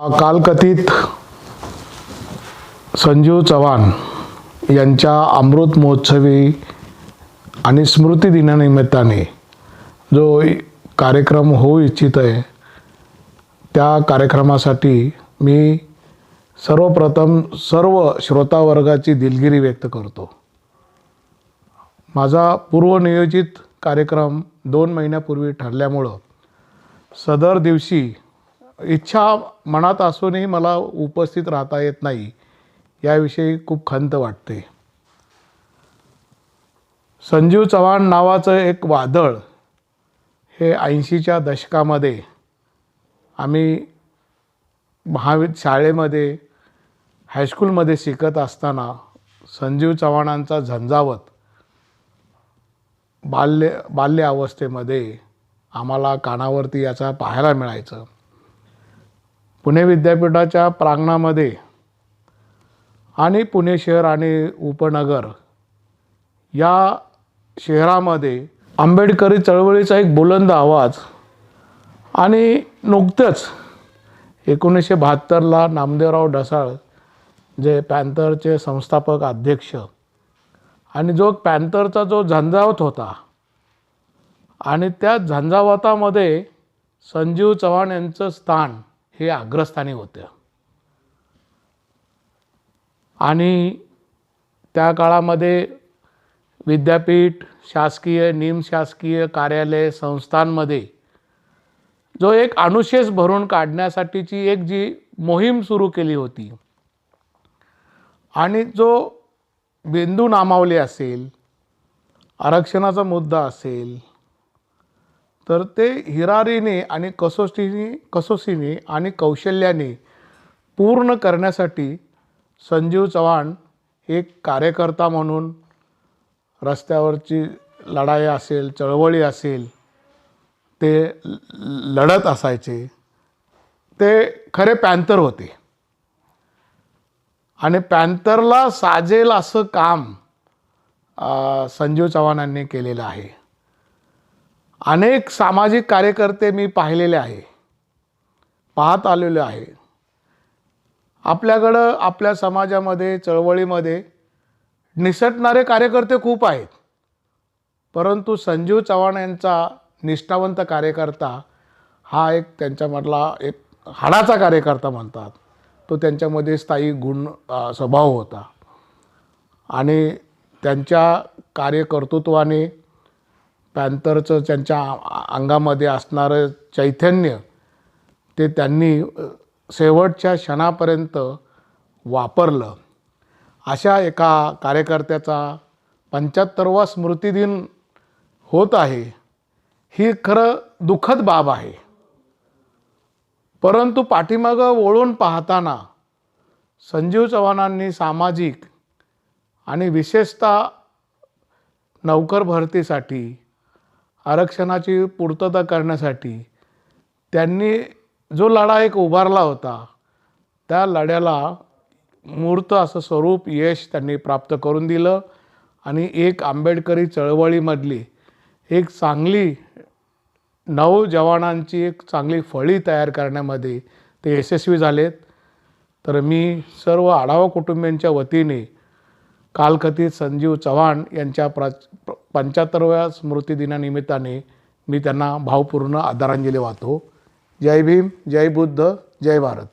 कालकथित संजीव चव्हाण यांच्या अमृत महोत्सवी आणि स्मृती दिनानिमित्ताने जो कार्यक्रम होऊ इच्छित आहे त्या कार्यक्रमासाठी मी सर्वप्रथम सर्व श्रोतावर्गाची दिलगिरी व्यक्त करतो. माझा पूर्वनियोजित कार्यक्रम दोन महिन्यापूर्वी ठरल्यामुळं सदर दिवशी इच्छा मनात असूनही मला उपस्थित राहता येत नाही याविषयी खूप खंत वाटते. संजीव चव्हाण नावाचं एक वादळ हे ऐंशीच्या दशकामध्ये आम्ही महावि शाळेमध्ये हायस्कूलमध्ये शिकत असताना संजीव चव्हाणांचा झंझावत बाल्य बाल्य अवस्थेमध्ये आम्हाला कानावरती याचा पाहायला मिळायचं. पुणे विद्यापीठाच्या प्रांगणामध्ये आणि पुणे शहर आणि उपनगर या शहरामध्ये आंबेडकरी चळवळीचा एक बुलंद आवाज आणि नुकतंच एकोणीसशे बहात्तरला नामदेवराव ढसाळ जे पॅन्थरचे संस्थापक अध्यक्ष आणि जो पॅन्थरचा जो झंझावत होता आणि त्या झंझावतामध्ये संजीव चव्हाण यांचं स्थान हे अग्रस्थानी होतं. आणि त्या काळामध्ये विद्यापीठ शासकीय निमशासकीय कार्यालय संस्थांमध्ये जो एक अनुशेष भरून काढण्यासाठीची एक जी मोहीम सुरू केली होती आणि जो बिंदू नामावली असेल आरक्षणाचा मुद्दा असेल तर ते हिरारीने आणि कसोटीने कसोसीने आणि कौशल्याने पूर्ण करण्यासाठी संजीव चव्हाण एक कार्यकर्ता म्हणून रस्त्यावरची लढाई असेल चळवळी असेल ते ल- लढत असायचे. ते खरे पॅन्थर होते. आणि पॅन्थरला साजेल असं काम संजीव चव्हाणांनी केलेलं आहे. अनेक सामाजिक कार्यकर्ते मी पाहिलेले आहे पाहत आलेले आहे. आपल्याकडं आपल्या समाजामध्ये चळवळीमध्ये निसटणारे कार्यकर्ते खूप आहेत. परंतु संजीव चव्हाण यांचा निष्ठावंत कार्यकर्ता हा एक त्यांच्यामधला एक हाडाचा कार्यकर्ता म्हणतात. तो त्यांच्यामध्ये स्थायी गुण स्वभाव होता. आणि त्यांच्या कार्यकर्तृत्वाने पॅन्थरचं त्यांच्या अंगामध्ये असणारं चैतन्य ते त्यांनी शेवटच्या क्षणापर्यंत वापरलं. अशा एका कार्यकर्त्याचा पंच्याहत्तरवा स्मृतिदिन होत आहे. ही खरं दुःखद बाब आहे. परंतु पाठीमागं वळून पाहताना संजीव चव्हाणांनी सामाजिक आणि विशेषतः नौकर भरतीसाठी आरक्षणाची पूर्तता करण्यासाठी त्यांनी जो लढा एक उभारला होता त्या लढ्याला मूर्त असं स्वरूप यश त्यांनी प्राप्त करून दिलं आणि एक आंबेडकरी चळवळीमधली एक चांगली नऊ जवानांची एक चांगली फळी तयार करण्यामध्ये ते यशस्वी झालेत. तर मी सर्व आढावा कुटुंबियांच्या वतीने कालकथित संजीव चव्हाण यांच्या प्र पंच्याहत्तरव्या स्मृतिदिनानिमित्ताने मी त्यांना भावपूर्ण आदरांजली वाहतो. जय भीम जय बुद्ध जय भारत.